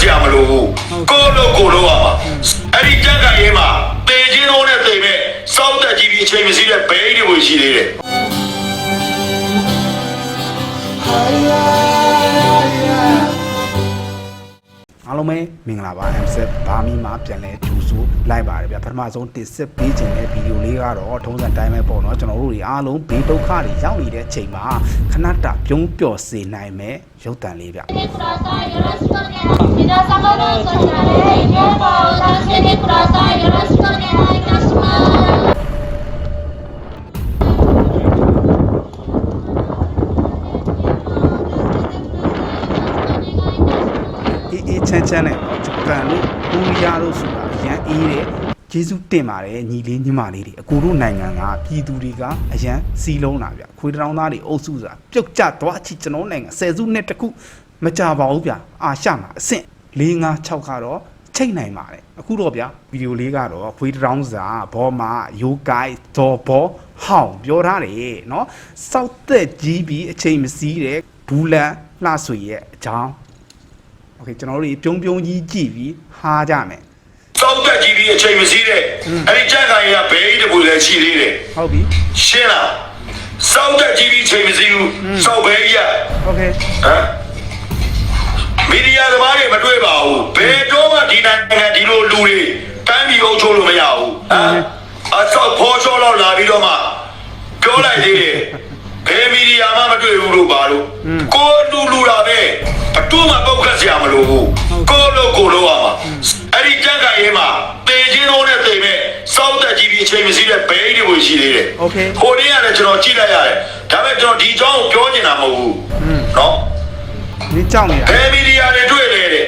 စရာမလိုဘူးကိုလို့ကိုလို့ရမှာအဲ့ဒီကြက်ကရေးမှာတေချင်းလုံးနဲ့တေမဲ့စောက်တက်ကြီးပြီးအချိန်မစည်းတဲ့ဘဲကြီးတွေရှိသေးတယ်အားလုံးပဲမင်္ဂလာပါ MSET ဘာမီမှာပြန်လဲဂျူ ဆိုလိုက်ပါတယ်ဗျပထမဆုံးတစ်ဆက်ပေးခြင်းတဲ့ဗီဒီယိုလေးကတော့ထုံးစံတိုင်းပဲပေါ့နော်ကျွန်တော်တို့တွေအားလုံးဘေးဒုက္ခတွေရောက်နေတဲ့အချိန်မှာခဏတာပြုံးပျော်စေနိုင်မဲ့ရုပ်တံလေးဗျ ချမ်းချမ်းနဲ့ပေါ့ဂျပန်တို့ကိုရီးယားတို့ဆိုတာအရန်အေးတဲ့ကျေးဇူးတင်ပါတယ်ညီလေးညီမလေးတွေအကူတို့နိုင်ငံကပြည်သူတွေကအရန်စီးလုံးလာဗျခွေးတောင်သားတွေအုပ်စုဆိုတာပြုတ်ကျသွားချီကျွန်တော်နိုင်ငံဆယ်စုနှစ်တခုမကြပါဘူးဗျအာရှမှာအဆင့်၄၅6ကတော့ချိတ်နိုင်ပါတယ်အခုတော့ဗျဗီဒီယိုလေးကတော့ခွေးတောင်စာဘောမာယိုကိုင်ဒေါ်ဘောဟောင်းပြောထားတယ်เนาะစောက်သက်ကြီးပြီးအချိန်မစည်းတဲ့ဘူးလန်လှဆွေရဲ့အကြောင်း โอเคကျွန်တော်တို့တွေပြုံးပြုံးကြီးကြည့်ပြီးဟားကြမယ် စောက်တက်ကြီးပြီးအချိန်မစည်းတဲ့အဲ့ဒီကြက်ကရေးကဘဲကြီးတွေလည်းရှိသေးတယ် ဟုတ်ပြီ ရှင်းလားစောက်တက်ကြီးပြီးအချိန်မစည်းဘူးစောက်ဘဲကြီးက โอเค ဟမ်မီဒီယာသမားတွေမတွေ့ပါဘူးဘယ်တော့မှဒီနိုင်ငံဒီလိုလူတွေတမ်းပြီးအုပ်ချုပ်လို့မရဘူးဟမ်အဆောက်ဖော်ချောတော့လာပြီးတော့မှပြောလိုက်သေးတယ်ဘယ်မီဒီယာမှမတွေ့ဘူးလို့ပါလို့ကိုလူလူတာပဲအ တူမှပုတ်ခတ်စရာမလိုဘူးကိုလို့ကိုလို့ရမှာအဲ့ဒီကြက်ကရေးမှာတေချင်းလုံးနဲ့တေမဲ့စောက်တက်ကြီးပြီးအချိန်မစည်းတဲ့ဘဲကြီးတွေရှိသေးတယ် โอเค ဟိုနေ့ကလည်းကျွန်တော်ကြည့်လိုက်ရတယ်ဒါပေမဲ့ကျွန်တော်ဒီအကြောင်းကိုပြောနေတာမဟုတ်ဘူးနော် နင်းကြောက်နေတာ ဘယ်မီဒီယာတွေတွေ့လဲတဲ့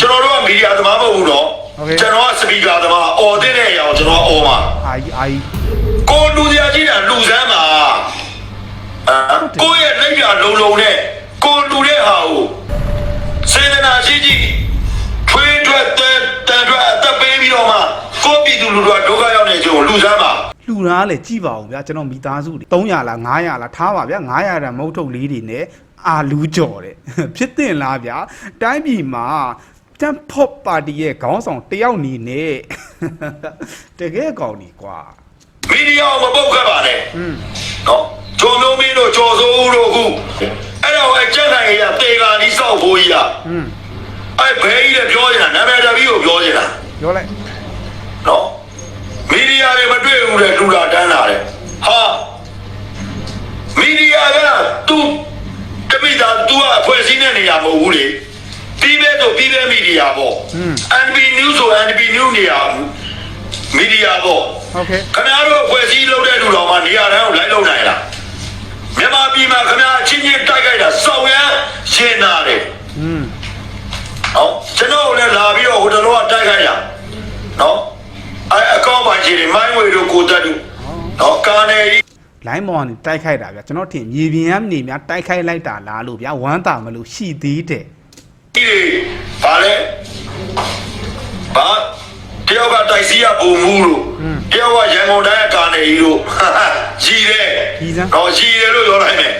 ကျွန်တော်တို့ကမီဒီယာသမားမဟုတ်ဘူးနော် โอเค ကျွန်တော်ကစပီကာသမားအော်တဲ့တဲ့အရာကိုကျွန်တော်ကအော်မှာ အာကြီးအာကြီး ကိုလူစရာကြီးတာလူစမ်းမှာအာကိုယ့်ရဲ့လက်ပြလုံလုံနဲ့ ဲ့ ကိုယ့်ပြည်သူလူတို့ကဒုက္ခရောက်နေကြုံလူစမ်းမှာ လှူတာလည်းကြည့်ပါဦးဗျာကျွန်တော်မိသားစုတွေ300လား900လားထားပါဗျာ900တန်မဟုတ်ထုတ်လေးတွေနဲ့အာလူကြော်တဲ့ ဖြစ်တင်လားဗျာတိုင်းပြည်မှာတမ်ဖော့ပါတီရဲ့ခေါင်းဆောင်တယောက်နေနဲ့ တကယ်ကောင်းနေကွာ မီဒီယာကိုမပုတ်ခတ်ပါနဲ့နော်ဂျုံမျိုးမင်းတို့ကြော်စိုးဦးတို့ခုအဲ့တော့အကြက်နိုင်ရတေကာနီးစောက်ဖို့ကြီးอ่ะ อืม အဲ့ဘဲကြီးလည်းပြောနေတာနာမည်တပီးကိုပြောနေတာ ပြောလိုက် နော်မီဒီယာတွေမတွေ့ဘူးလေလူလာတန်းလာတယ်ဟာမီဒီယာကသူတမိသားသူကအဖွဲ့အစည်းနဲ့နေရမဟုတ်ဘူးလေပြီးပဲဆိုပြီးပဲမီဒီယာပေါ့ NB News ဆို NB News နေရမီဒီယာပေါ့ဟုတ်ကဲ့ခင်ဗျားတို့အဖွဲ့အစည်းလုပ်တဲ့လူတော်မှနေရာတိုင်းကိုလိုက်လုပ်နိုင်လားမြန်မာပြည်မှာခင်ဗျားအချင်းချင်းတိုက်ခိုက်တာစောက်ရန်ရှင်းတာတယ်อืมဟုတ်ကျွန်တော်လည်းလာပြီးတော့ဟိုတလောကတိုက်ခိုက်တာနော် ကောင့်ပိုင်းကြီးတွေမိုင်းဝေတို့ကိုတက်တို့နော်ကာနယ်ကြီးလိုင်းမော်ကနေတိုက်ခိုက်တာဗျာကျွန်တော်ထင်မြေပြင်ကနေများတိုက်ခိုက်လိုက်တာလားလို့ဗျာဝမ်းတာမလို့ရှိသေးတယ်တွေဘာလဲဘာတယောက်ကတိုက်စီးရပုံမူလို့တယောက်ကရန်ကုန်တိုင်းကကာနယ်ကြီးလို့ကြီးတယ်နော်ကြီးတယ်လို့ပြောလိုက်မယ်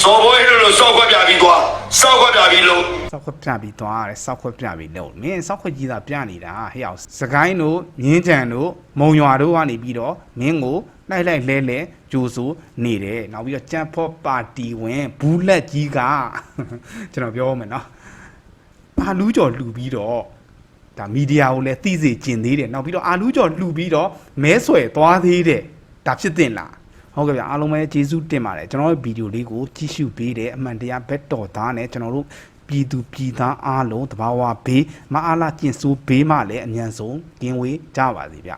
စော်ဘွေးလို့စောက်ခွက်ပြပြီးသွား စောက်ခွက်ပြပြီးလို့စောက်ခွက်ပြပြီးသွားရတယ်စောက်ခွက်ပြပြီးလို့မင်းစောက်ခွက်ကြီးသာပြနေတာဟဲ့အောင်စကိုင်းတို့မြင်းကြံတို့မုံရွာတို့ကနေပြီးတော့မင်းကိုလိုက်လိုက်လဲလဲဂျိုဆူနေတယ်နောက်ပြီးတော့ကြံဖော့ပါတီဝင်ဘူးလက်ကြီးကကျွန်တော်ပြောမယ်နော်အာလူးကျော်လှူပြီးတော့ဒါမီဒီယာကိုလည်းသိစေကျင်သေးတယ်နောက်ပြီးတော့အာလူးကျော်လှူပြီးတော့မဲဆွယ်သွားသေးတယ်ဒါဖြစ်တင်လား ဟုတ်ကဲ့ဗျအားလုံးပဲကျေးဇူးတင်ပါတယ်ကျွန်တော်ရဲ့ဗီဒီယိုလေးကိုကြည့်ရှုပေးတဲ့အမှန်တရားဘက်တော်သားနဲ့ကျွန်တော်တို့ပြည်သူပြည်သားအားလုံးတဘာဝဘေးမအားလားကျင်ဆိုးဘေးမှလည်းအမြန်ဆုံးကင်းဝေးကြပါစေဗျ